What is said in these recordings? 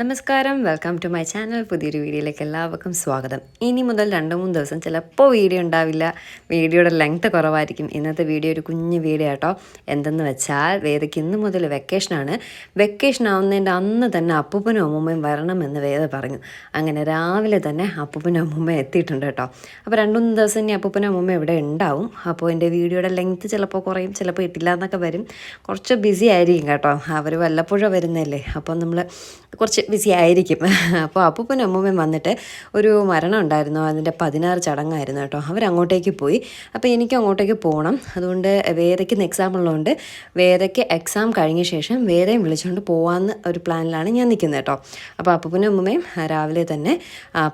നമസ്കാരം. Welcome to my channel പുതിയൊരു വീഡിയോയിലേക്ക് എല്ലാവർക്കും സ്വാഗതം. ഇനി മുതൽ രണ്ട് മൂന്ന് ദിവസം ചിലപ്പോൾ വീഡിയോ ഉണ്ടാവില്ല. വീഡിയോയുടെ ലെങ്ത് കുറവായിരിക്കും. ഇന്നത്തെ വീഡിയോ ഒരു കുഞ്ഞ് വീഡിയോ കേട്ടോ എന്തെന്ന് വെച്ചാൽ വേദയ്ക്ക് ഇന്ന് മുതൽ വെക്കേഷനാണ് വെക്കേഷൻ ആവുന്നതിന്റെ അന്ന് തന്നെ അപ്പൂപ്പനും അമ്മൂമ്മയും വരണമെന്ന് വേദ പറഞ്ഞു. അങ്ങനെ രാവിലെ തന്നെ അപ്പൂപ്പനും അമ്മൂമ്മയും എത്തിയിട്ടുണ്ട് കേട്ടോ. അപ്പോൾ രണ്ട് മൂന്ന് ദിവസം ഇനി അപ്പൂപ്പനും അമ്മൂമ്മ ഇവിടെ ഉണ്ടാവും. അപ്പോൾ എന്റെ വീഡിയോയുടെ ലെങ്ത് ചിലപ്പോൾ കുറയും ചിലപ്പോൾ ഇട്ടില്ല എന്നൊക്കെ വരും. കുറച്ച് ബിസി ആയിരിക്കും കേട്ടോ. അവർ വല്ലപ്പോഴും വരുന്നതല്ലേ? അപ്പോൾ നമ്മൾ കുറച്ച് ബിസി ആയിരിക്കും. അപ്പോൾ അപ്പൂപ്പനും അമ്മൂമ്മയും വന്നിട്ട് ഒരു മരണം ഉണ്ടായിരുന്നു. അതിന്റെ പതിനാറ് ചടങ്ങായിരുന്നു കേട്ടോ. അവരങ്ങോട്ടേക്ക് പോയി. അപ്പോൾ എനിക്ക് അങ്ങോട്ടേക്ക് പോകണം അതുകൊണ്ട് വേദയ്ക്ക് എക്സാം ഉള്ളതുകൊണ്ട് വേദയ്ക്ക് എക്സാം കഴിഞ്ഞ ശേഷം വേദയും വിളിച്ചുകൊണ്ട് പോകാമെന്ന് ഒരു പ്ലാനിലാണ് ഞാൻ നിൽക്കുന്നത് കേട്ടോ. അപ്പോൾ അപ്പൂപ്പനും അമ്മൂമ്മയും രാവിലെ തന്നെ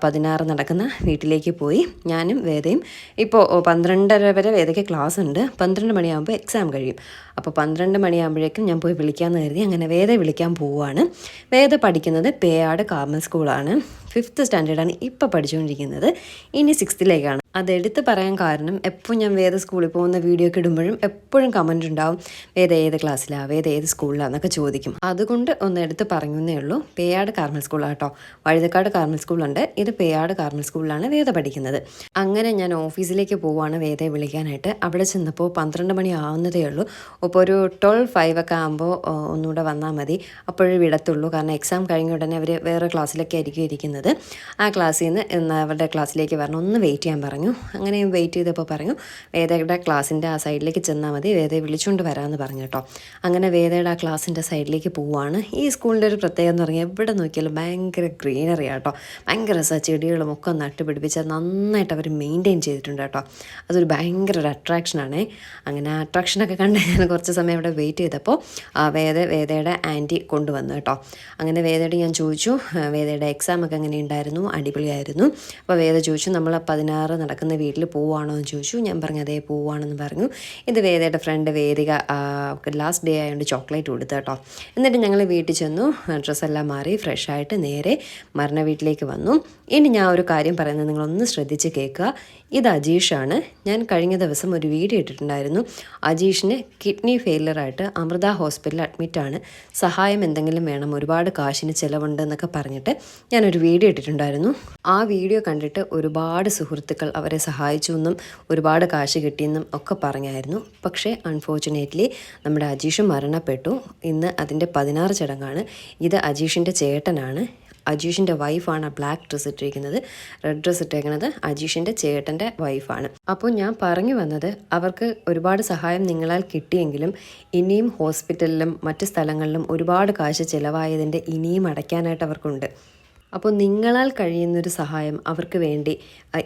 പതിനാറ് നടക്കുന്ന വീട്ടിലേക്ക് പോയി. ഞാനും വേദയും ഇപ്പോൾ പന്ത്രണ്ടര വരെ വേദയ്ക്ക് ക്ലാസ് ഉണ്ട്. പന്ത്രണ്ട് മണിയാകുമ്പോൾ എക്സാം കഴിയും. അപ്പോൾ പന്ത്രണ്ട് മണിയാകുമ്പോഴേക്കും ഞാൻ പോയി വിളിക്കാമെന്ന് കരുതി അങ്ങനെ വേദ വിളിക്കാൻ പോവുകയാണ് വേദ പഠിക്കുന്നത് പേയാട് കാർമൽ സ്കൂളാണ്. ഫിഫ്ത്ത് സ്റ്റാൻഡേർഡാണ് ഇപ്പോൾ പഠിച്ചുകൊണ്ടിരിക്കുന്നത്. ഇനി സിക്സ്ത്തിലേക്കാണ് അത് എടുത്ത് പറയാൻ കാരണം എപ്പോൾ ഞാൻ വേദ സ്കൂളിൽ പോകുന്ന വീഡിയോ ഒക്കെ ഇടുമ്പോഴും എപ്പോഴും കമന്റ് ഉണ്ടാവും വേദ ഏത് ക്ലാസ്സിലാണ് വേദ ഏത് സ്കൂളിലാണെന്നൊക്കെ ചോദിക്കും. അതുകൊണ്ട് ഒന്ന് എടുത്ത് പറഞ്ഞേ ഉള്ളൂ. പേയാട് കാർമൽ സ്കൂളാണ് കേട്ടോ. വഴുതക്കാട് കാർമൽ സ്കൂളുണ്ട് ഇത് പേയാട് കാർമൽ സ്കൂളിലാണ് വേദ പഠിക്കുന്നത്. അങ്ങനെ ഞാൻ ഓഫീസിലേക്ക് പോവാണ് വേദയെ വിളിക്കാനായിട്ട്. അവിടെ ചെന്നപ്പോൾ പന്ത്രണ്ട് മണി ആവുന്നതേ ഉള്ളൂ. അപ്പോൾ ഒരു ട്വൽവ് ഫൈവ് ഒക്കെ ആകുമ്പോൾ ഒന്നുകൂടെ വന്നാൽ മതി. അപ്പോഴേ വിടത്തുള്ളൂ. കാരണം എക്സാം കഴിഞ്ഞ ഉടനെ അവർ വേറെ ക്ലാസ്സിലൊക്കെ ആയിരിക്കും ഇരിക്കുന്നത്. ആ ക്ലാസ്സിൽ നിന്ന് അവരുടെ ക്ലാസ്സിലേക്ക് വരണം. ഒന്ന് വെയിറ്റ് ചെയ്യാൻ പറഞ്ഞു. അങ്ങനെ വെയിറ്റ് ചെയ്തപ്പോൾ പറഞ്ഞു വേദയുടെ ക്ലാസ്സിന്റെ ആ സൈഡിലേക്ക് ചെന്നാൽ മതി വേദയെ വിളിച്ചുകൊണ്ട് വരാമെന്ന് പറഞ്ഞു കേട്ടോ. അങ്ങനെ വേദയുടെ ആ ക്ലാസ്സിന്റെ സൈഡിലേക്ക് പോവാണ്. ഈ സ്കൂളിന്റെ ഒരു പ്രത്യേകത എന്ന് പറഞ്ഞാൽ എവിടെ നോക്കിയാലും ഭയങ്കര ഗ്രീനറി ആട്ടോ ഭയങ്കര രസ ചെടികളും ഒക്കെ നട്ടുപിടിപ്പിച്ച് നന്നായിട്ട് അവർ മെയിന്റെയിൻ ചെയ്തിട്ടുണ്ട് കേട്ടോ. അതൊരു ഭയങ്കര ഒരു അട്രാക്ഷനാണ് അങ്ങനെ അട്രാക്ഷനൊക്കെ കണ്ട് ഞാൻ കുറച്ച് സമയം ഇവിടെ വെയിറ്റ് ചെയ്തപ്പോൾ ആ വേദ വേദയുടെ ആന്റി കൊണ്ടുവന്നു കേട്ടോ. അങ്ങനെ വേദയുടെ ഞാൻ ചോദിച്ചു വേദയുടെ എക്സാം ഒക്കെ എങ്ങനെ ഉണ്ടായിരുന്നു അടിപൊളിയായിരുന്നു. അപ്പോൾ വേദ ചോദിച്ചു നമ്മൾ പതിനാറ് നടക്കുന്ന വീട്ടിൽ പോവുകയാണോ എന്ന് ചോദിച്ചു. ഞാൻ പറഞ്ഞു അതേ പോവുകയാണെന്ന് പറഞ്ഞു. ഇത് വേദയുടെ ഫ്രണ്ട് വേദിക ലാസ്റ്റ് ഡേ ആയതുകൊണ്ട് ചോക്ലേറ്റ് കൊടുത്തു കേട്ടോ. എന്നിട്ട് ഞങ്ങൾ വീട്ടിൽ ചെന്നു. ഡ്രസ്സെല്ലാം മാറി ഫ്രഷ് ആയിട്ട് നേരെ മരണ വീട്ടിലേക്ക് വന്നു. ഇനി ഞാൻ ഒരു കാര്യം പറയുന്നത് നിങ്ങളൊന്ന് ശ്രദ്ധിച്ച് കേൾക്കുക. ഇത് അജീഷാണ്. ഞാൻ കഴിഞ്ഞ ദിവസം ഒരു വീഡിയോ ഇട്ടിട്ടുണ്ടായിരുന്നു. അജീഷിന് കിഡ്നി ഫെയിലറായിട്ട് അമൃത ഹോസ്പിറ്റലിൽ അഡ്മിറ്റാണ് സഹായം എന്തെങ്കിലും വേണം ഒരുപാട് കാശിന് ചിലവുണ്ട് എന്നൊക്കെ പറഞ്ഞിട്ട് ഞാനൊരു വീഡിയോ ഇട്ടിട്ടുണ്ടായിരുന്നു. ആ വീഡിയോ കണ്ടിട്ട് ഒരുപാട് സുഹൃത്തുക്കൾ അവരെ സഹായിച്ചു എന്നും ഒരുപാട് കാശ് കിട്ടിയെന്നും ഒക്കെ പറഞ്ഞായിരുന്നു. പക്ഷേ അൺഫോർച്ചുനേറ്റ്ലി നമ്മുടെ അജീഷ് മരണപ്പെട്ടു. ഇന്ന് അതിന്റെ പതിനാറ് ചടങ്ങാണ്. ഇത് അജീഷിന്റെ ചേട്ടനാണ്. അജീഷിന്റെ വൈഫാണ് ബ്ലാക്ക് ഡ്രസ്സ് ഇട്ടിരിക്കുന്നത്. റെഡ് ഡ്രസ്സ് ഇട്ടേക്കുന്നത് അജീഷിന്റെ ചേട്ടന്റെ വൈഫാണ് അപ്പോൾ ഞാൻ പറഞ്ഞു വന്നത് അവർക്ക് ഒരുപാട് സഹായം നിങ്ങളാൽ കിട്ടിയെങ്കിലും ഇനിയും ഹോസ്പിറ്റലിലും മറ്റ് സ്ഥലങ്ങളിലും ഒരുപാട് കാശ് ചിലവായതിന്റെ ഇനിയും അടയ്ക്കാനായിട്ട് അവർക്കുണ്ട്. അപ്പോൾ നിങ്ങളാൽ കഴിയുന്നൊരു സഹായം അവർക്ക് വേണ്ടി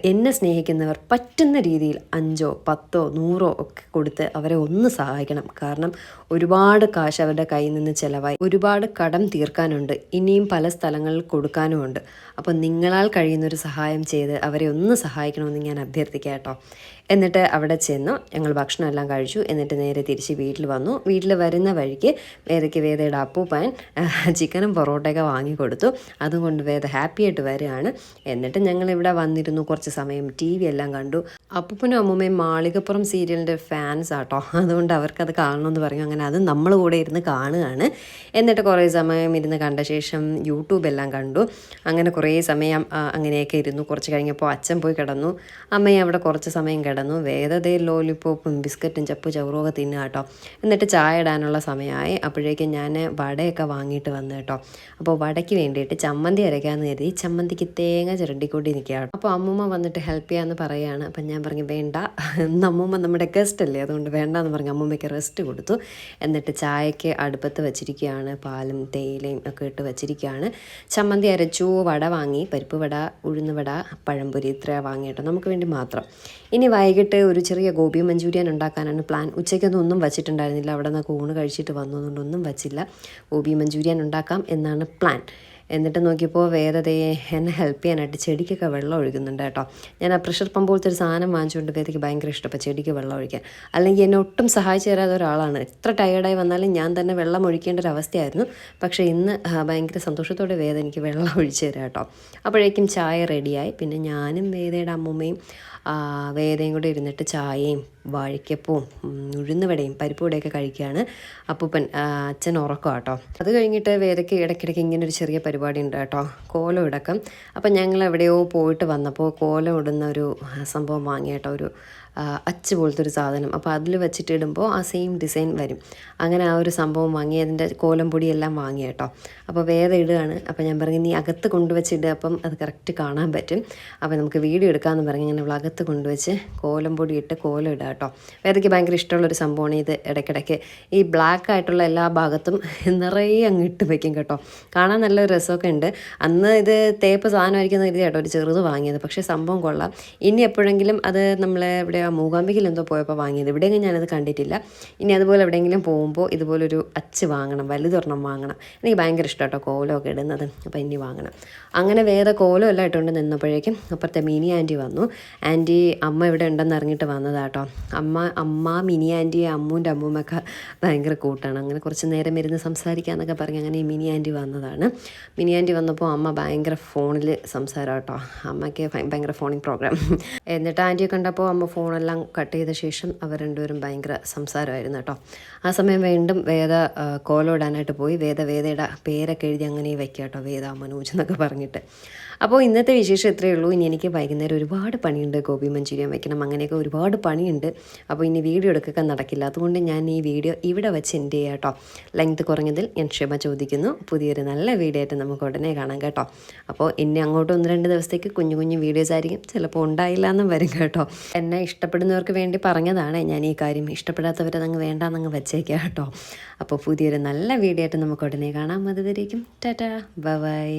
എന്നെ സ്നേഹിക്കുന്നവർ പറ്റുന്ന രീതിയിൽ അഞ്ചോ പത്തോ നൂറോ ഒക്കെ കൊടുത്ത് അവരെ ഒന്ന് സഹായിക്കണം. കാരണം ഒരുപാട് കാശ് അവരുടെ കയ്യിൽ നിന്ന് ചിലവായി. ഒരുപാട് കടം തീർക്കാനുണ്ട്. ഇനിയും പല സ്ഥലങ്ങളിൽ കൊടുക്കാനുമുണ്ട്. അപ്പോൾ നിങ്ങളാൽ കഴിയുന്നൊരു സഹായം ചെയ്ത് അവരെ ഒന്ന് സഹായിക്കണമെന്ന് ഞാൻ അഭ്യർത്ഥിക്കാം കേട്ടോ. എന്നിട്ട് അവിടെ ചെന്നു. ഞങ്ങൾ ഭക്ഷണം എല്ലാം കഴിച്ചു. എന്നിട്ട് നേരെ തിരിച്ച് വീട്ടിൽ വന്നു. വീട്ടിൽ വരുന്ന വഴിക്ക് വേദയ്ക്ക് വേദയുടെ അപ്പൂപ്പൻ ചിക്കനും പൊറോട്ടയൊക്കെ വാങ്ങിക്കൊടുത്തു അതുകൊണ്ട് വേദ ഹാപ്പി ആയിട്ട് വരികയാണ്. എന്നിട്ട് ഞങ്ങൾ ഇവിടെ വന്നിരുന്നു. കുറച്ച് സമയം ടി വി എല്ലാം കണ്ടു. അപ്പൂപ്പനും അമ്മൂമ്മയും മാളികപ്പുറം സീരിയലിന്റെ ഫാൻസ് ആട്ടോ. അതുകൊണ്ട് അവർക്കത് കാണണമെന്ന് പറഞ്ഞു. അങ്ങനെ അത് നമ്മൾ കൂടെ ഇരുന്ന് കാണുകയാണ്. എന്നിട്ട് കുറേ സമയം ഇരുന്ന് കണ്ട ശേഷം യൂട്യൂബ് എല്ലാം കണ്ടു. അങ്ങനെ കുറേ സമയം അങ്ങനെയൊക്കെ ഇരുന്നു. കുറച്ച് കഴിഞ്ഞപ്പോൾ അച്ഛൻ പോയി കിടന്നു. അമ്മയും അവിടെ കുറച്ച് സമയം കിടന്നു വേദതേ ലോലിപ്പോപ്പും ബിസ്ക്കറ്റും ചപ്പു ചവറും ഒക്കെ തിന്നുക കേട്ടോ. എന്നിട്ട് ചായ ഇടാനുള്ള സമയമായി. അപ്പോഴേക്കും ഞാൻ വടയൊക്കെ വാങ്ങിയിട്ട് വന്നു കേട്ടോ. അപ്പോൾ വടയ്ക്ക് വേണ്ടിയിട്ട് ചമ്മന്തി അരയ്ക്കാമെന്ന് കരുതി ചമ്മന്തിക്ക് തേങ്ങ ചിരണ്ടിക്കൂട്ടി നിൽക്കുക കേട്ടോ. അപ്പോൾ അമ്മൂമ്മ വന്നിട്ട് ഹെൽപ്പ് ചെയ്യാമെന്ന് പറയുകയാണ്. അപ്പം ഞാൻ പറഞ്ഞു വേണ്ട. അമ്മൂമ്മ നമ്മുടെ ഗസ്റ്റ് അല്ലേ? അതുകൊണ്ട് വേണ്ട എന്ന് പറഞ്ഞ് അമ്മൂമ്മയ്ക്ക് റെസ്റ്റ് കൊടുത്തു. എന്നിട്ട് ചായയ്ക്ക് അടുപ്പത്ത് വെച്ചിരിക്കുകയാണ്. പാലും തേയിലയും ഒക്കെ ഇട്ട് വെച്ചിരിക്കുകയാണ്. ചമ്മന്തി അരച്ചു വട വാങ്ങി. പരിപ്പ് വട ഉഴുന്ന് വട പഴംപൊരി ഇത്ര വാങ്ങിയിട്ടോ നമുക്ക് വേണ്ടി മാത്രം. ഇനി വൈകിട്ട് ഒരു ചെറിയ ഗോപി മഞ്ചൂരിയൻ ഉണ്ടാക്കാനാണ് പ്ലാൻ. ഉച്ചയ്ക്കൊന്നും ഒന്നും വച്ചിട്ടുണ്ടായിരുന്നില്ല. അവിടെ നിന്ന് കൂണ് കഴിച്ചിട്ട് വന്നതുകൊണ്ട് ഒന്നും വച്ചില്ല. ഗോപി മഞ്ചൂരിയൻ ഉണ്ടാക്കാം എന്നാണ് പ്ലാൻ. എന്നിട്ട് നോക്കിയപ്പോൾ വേറെ ദേ എന്നെ ഹെൽപ്പ് ചെയ്യാനായിട്ട് ചെടിക്കൊക്കെ വെള്ളം ഒഴുകുന്നുണ്ട് കേട്ടോ. ഞാൻ ആ പ്രഷർ പമ്പ് പോലത്തെ ഒരു സാധനം വാങ്ങിച്ചുകൊണ്ട് വേദയ്ക്ക് ഭയങ്കര ഇഷ്ടപ്പെട്ട ചെടിക്ക് വെള്ളം ഒഴിക്കാൻ. അല്ലെങ്കിൽ എന്നെ ഒട്ടും സഹായിച്ചു തരാത്ത ഒരാളാണ്. എത്ര ടയേർഡായി വന്നാലും ഞാൻ തന്നെ വെള്ളം ഒഴിക്കേണ്ട ഒരു അവസ്ഥയായിരുന്നു. പക്ഷേ ഇന്ന് ഭയങ്കര സന്തോഷത്തോടെ വേദ എനിക്ക് വെള്ളം ഒഴിച്ചു തരാം കേട്ടോ. അപ്പോഴേക്കും ചായ റെഡിയായി പിന്നെ ഞാനും വേദയുടെ അമ്മൂമ്മയും വേദയും കൂടെ ഇരുന്നിട്ട് ചായയും വാഴയ്ക്കപ്പവും ഉഴുന്നുവടയും പരിപ്പുവടയൊക്കെ കഴിക്കുകയാണ് അപ്പൂപ്പൻ. അച്ഛൻ ഉറക്കം കേട്ടോ അത് കഴിഞ്ഞിട്ട് വേദയ്ക്ക് ഇടയ്ക്കിടയ്ക്ക് ഇങ്ങനെ ഒരു ചെറിയ പരിപാടി ഉണ്ട് കേട്ടോ. കോലം ഇടക്കം അപ്പം ഞങ്ങൾ എവിടെയോ പോയിട്ട് വന്നപ്പോൾ കോലം ഇടുന്ന ഒരു സംഭവം വാങ്ങി കേട്ടോ. ഒരു അച്ച് പോലത്തെ ഒരു സാധനം. അപ്പോൾ അതിൽ വെച്ചിട്ട് ഇടുമ്പോൾ ആ സെയിം ഡിസൈൻ വരും. അങ്ങനെ ആ ഒരു സംഭവം വാങ്ങി അതിന്റെ കോലം പൊടിയെല്ലാം വാങ്ങി കേട്ടോ. അപ്പോൾ വേറെ ഇടുകയാണ്. അപ്പോൾ ഞാൻ പറഞ്ഞു നീ അകത്ത് കൊണ്ടുവച്ചിടുക അപ്പം അത് കറക്റ്റ് കാണാൻ പറ്റും. അപ്പോൾ നമുക്ക് വീഡിയോ എടുക്കാമെന്ന് പറഞ്ഞു ഇങ്ങനെ അവൾ അകത്ത് കൊണ്ടുവച്ച് കോലം പൊടി ഇട്ട് കോലം ഇടുക കേട്ടോ. വേദയ്ക്ക് ഭയങ്കര ഇഷ്ടമുള്ളൊരു സംഭവമാണ് ഇത് ഇടയ്ക്കിടയ്ക്ക്. ഈ ബ്ലാക്ക് ആയിട്ടുള്ള എല്ലാ ഭാഗത്തും നിറയെ അങ്ങ് ഇട്ട് വയ്ക്കും കേട്ടോ. കാണാൻ നല്ലൊരു രസമൊക്കെ ഉണ്ട്. അന്ന് ഇത് തേപ്പ് സാധനമായിരിക്കുന്ന കരുതി കേട്ടോ ഒരു ചെറുത് വാങ്ങിയത്. പക്ഷേ സംഭവം കൊള്ളാം. ഇനി എപ്പോഴെങ്കിലും അത് നമ്മൾ ഇവിടെ ആ മൂകാംബികയിൽ എന്തോ പോയപ്പോൾ വാങ്ങിയത്. ഇവിടെയെങ്കിലും ഞാനത് കണ്ടിട്ടില്ല. ഇനി അതുപോലെ എവിടെയെങ്കിലും പോകുമ്പോൾ ഇതുപോലൊരു അച്ച് വാങ്ങണം വലുതൊരെണ്ണം വാങ്ങണം. എനിക്ക് ഭയങ്കര ഇഷ്ടം കേട്ടോ കോലമൊക്കെ ഇടുന്നത്. അപ്പോൾ ഇനി വാങ്ങണം. അങ്ങനെ വേറെ കോലം എല്ലാം ഇട്ടുകൊണ്ട് നിന്നപ്പോഴേക്കും അപ്പുറത്തെ മീനി ആന്റി വന്നു. ആന്റി അമ്മ ഇവിടെ ഉണ്ടെന്ന് അറിഞ്ഞിട്ട് വന്നതാട്ടോ അമ്മ അമ്മ മിനി ആന്റി അമ്മൂന്റെ അമ്മൂമ്മൊക്കെ ഭയങ്കര കൂട്ടാണ്. അങ്ങനെ കുറച്ച് നേരം ഇരുന്ന് സംസാരിക്കാമെന്നൊക്കെ പറഞ്ഞ് അങ്ങനെ മിനി ആന്റി വന്നതാണ്. മിനി ആന്റി വന്നപ്പോൾ അമ്മ ഭയങ്കര ഫോണിൽ സംസാരം കേട്ടോ അമ്മയ്ക്ക് ഭയ- ഭയങ്കര ഫോണിങ് പ്രോഗ്രാം എന്നിട്ട് ആന്റിയെ കണ്ടപ്പോൾ അമ്മ ഫോണെല്ലാം കട്ട് ചെയ്ത ശേഷം അവർ രണ്ടുപേരും ഭയങ്കര സംസാരമായിരുന്നു കേട്ടോ ആ സമയം വീണ്ടും വേദ കോലോടാനായിട്ട് പോയി. വേദ വേദയുടെ പേരൊക്കെ എഴുതി അങ്ങനെ വയ്ക്കുക കേട്ടോ വേദ മനോജ് എന്നൊക്കെ പറഞ്ഞിട്ട്. അപ്പോൾ ഇന്നത്തെ വിശേഷം ഇത്രയേ ഉള്ളൂ. ഇനി എനിക്ക് വൈകുന്നേരം ഒരുപാട് പണിയുണ്ട്. ഗോപി മഞ്ചൂരിയൻ വയ്ക്കണം. അങ്ങനെയൊക്കെ ഒരുപാട് പണിയുണ്ട്. അപ്പോൾ ഇനി വീഡിയോ എടുക്കുക നടക്കില്ല. അതുകൊണ്ട് ഞാൻ ഈ വീഡിയോ ഇവിടെ വെച്ച് എന്റെ ചെയ്യാം കേട്ടോ. ലെങ്ത് കുറഞ്ഞതിൽ ഞാൻ ക്ഷമ ചോദിക്കുന്നു. പുതിയൊരു നല്ല വീഡിയോ ആയിട്ട് നമുക്ക് ഉടനെ കാണാം കേട്ടോ. അപ്പോൾ ഇനി അങ്ങോട്ട് ഒന്ന് രണ്ട് ദിവസത്തേക്ക് കുഞ്ഞു കുഞ്ഞു വീഡിയോസ് ആയിരിക്കും. ചിലപ്പോൾ ഉണ്ടായില്ല എന്നും വരും കേട്ടോ. എന്നെ ഇഷ്ടപ്പെടുന്നവർക്ക് വേണ്ടി പറഞ്ഞതാണ്. ഞാൻ ഈ കാര്യം ഇഷ്ടപ്പെടാത്തവരതങ്ങ് വേണ്ടാന്നങ്ങ് വെച്ചേക്കാം കേട്ടോ. അപ്പോൾ പുതിയൊരു നല്ല വീഡിയോ ആയിട്ട് നമുക്ക് ഉടനെ കാണാം. അതുവരേക്കും ടാറ്റാ. ബൈ.